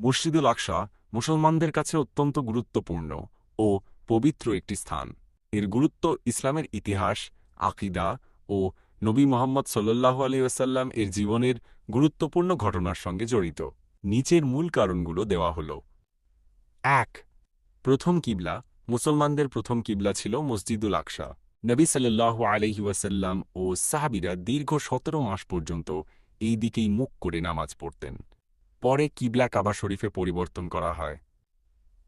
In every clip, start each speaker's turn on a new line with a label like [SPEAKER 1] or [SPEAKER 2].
[SPEAKER 1] মসজিদুল আকসা মুসলমানদের কাছে অত্যন্ত গুরুত্বপূর্ণ ও পবিত্র একটি স্থান। এর গুরুত্ব ইসলামের ইতিহাস, আকিদা ও নবী মোহাম্মদ সাল্লাল্লাহু আলী ওয়াসাল্লাম এর জীবনের গুরুত্বপূর্ণ ঘটনার সঙ্গে জড়িত। নিচের মূল কারণগুলো দেওয়া হল। এক, প্রথম কিবলা, মুসলমানদের প্রথম কিবলা ছিল মসজিদুল আকসা। নবী সাল্লাল্লাহু আলহি ওয়াসাল্লাম ও সাহাবিরা দীর্ঘ সতেরো মাস পর্যন্ত এই দিকেই মুখ করে নামাজ পড়তেন। পরে কিবলা কাবা শরীফে পরিবর্তন করা হয়।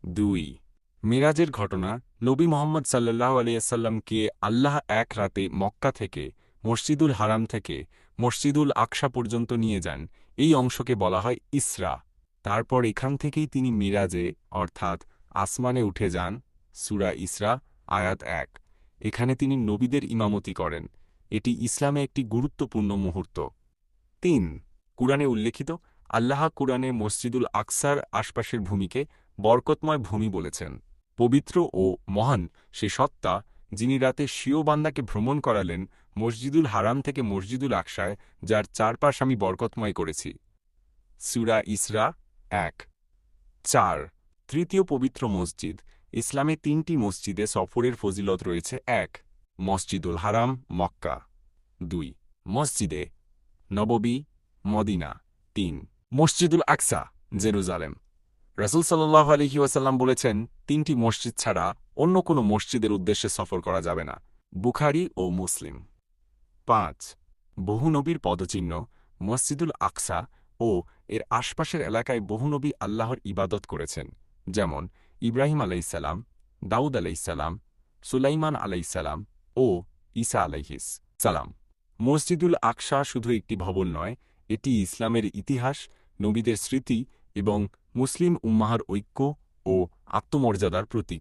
[SPEAKER 1] দুই, মিরাজের ঘটনা, নবী মোহাম্মদ সাল্লাহ আলিয়াসাল্লামকে আল্লাহ এক রাতে মক্কা থেকে, মসজিদুল হারাম থেকে, মসজিদুল আকসা পর্যন্ত নিয়ে যান। এই অংশকে বলা হয় ইসরা। তারপর এখান থেকেই তিনি মিরাজে, অর্থাৎ আসমানে উঠে যান, সুরা ইসরা, আয়াত এক। এখানে তিনি নবীদের ইমামতি করেন। এটি ইসলামে একটি গুরুত্বপূর্ণ মুহূর্ত। তিন, কুরআনে উল্লেখিত আল্লাহ কুরআনে মসজিদুল আকসার আশপাশের ভূমিকে বরকতময় ভূমি বলেছেন। পবিত্র ও মহান সে সত্তা, যিনি রাতে স্বীয় বান্দাকে ভ্রমণ করালেন মসজিদুল হারাম থেকে মসজিদুল আকসায়, যার চারপাশ আমি বরকতময় করেছি। সুরা ইসরা এক। চার। তৃতীয় পবিত্র মসজিদ। ইসলামে তিনটি মসজিদে সফরের ফজিলত রয়েছে এক। মসজিদুল হারাম, মক্কা। দুই। মসজিদে নববী, মদিনা। তিন। মসজিদুল আকসা, জেরুজালেম। রসুল সাল্লাহ আলহি ওয়াসাল্লাম বলেছেন, তিনটি মসজিদ ছাড়া অন্য কোনো মসজিদের উদ্দেশ্যে সফর করা যাবে না, বুখারি ও মুসলিম। পাঁচ, বহু নবীর পদচিহ্ন, মসজিদুল আকসা ও এর আশপাশের এলাকায় বহু নবী আল্লাহর ইবাদত করেছেন, যেমন ইব্রাহিম আলাইসাল্লাম দাউদ আলাইসাল্লাম সুলাইমান আলাইসাল্লাম ও ঈসা আলাইহিস সালাম। মসজিদুল আকসা শুধু একটি ভবন নয়, এটি ইসলামের ইতিহাস নবীদের স্মৃতি এবং মুসলিম উম্মাহার ঐক্য ও আত্মমর্যাদার প্রতীক।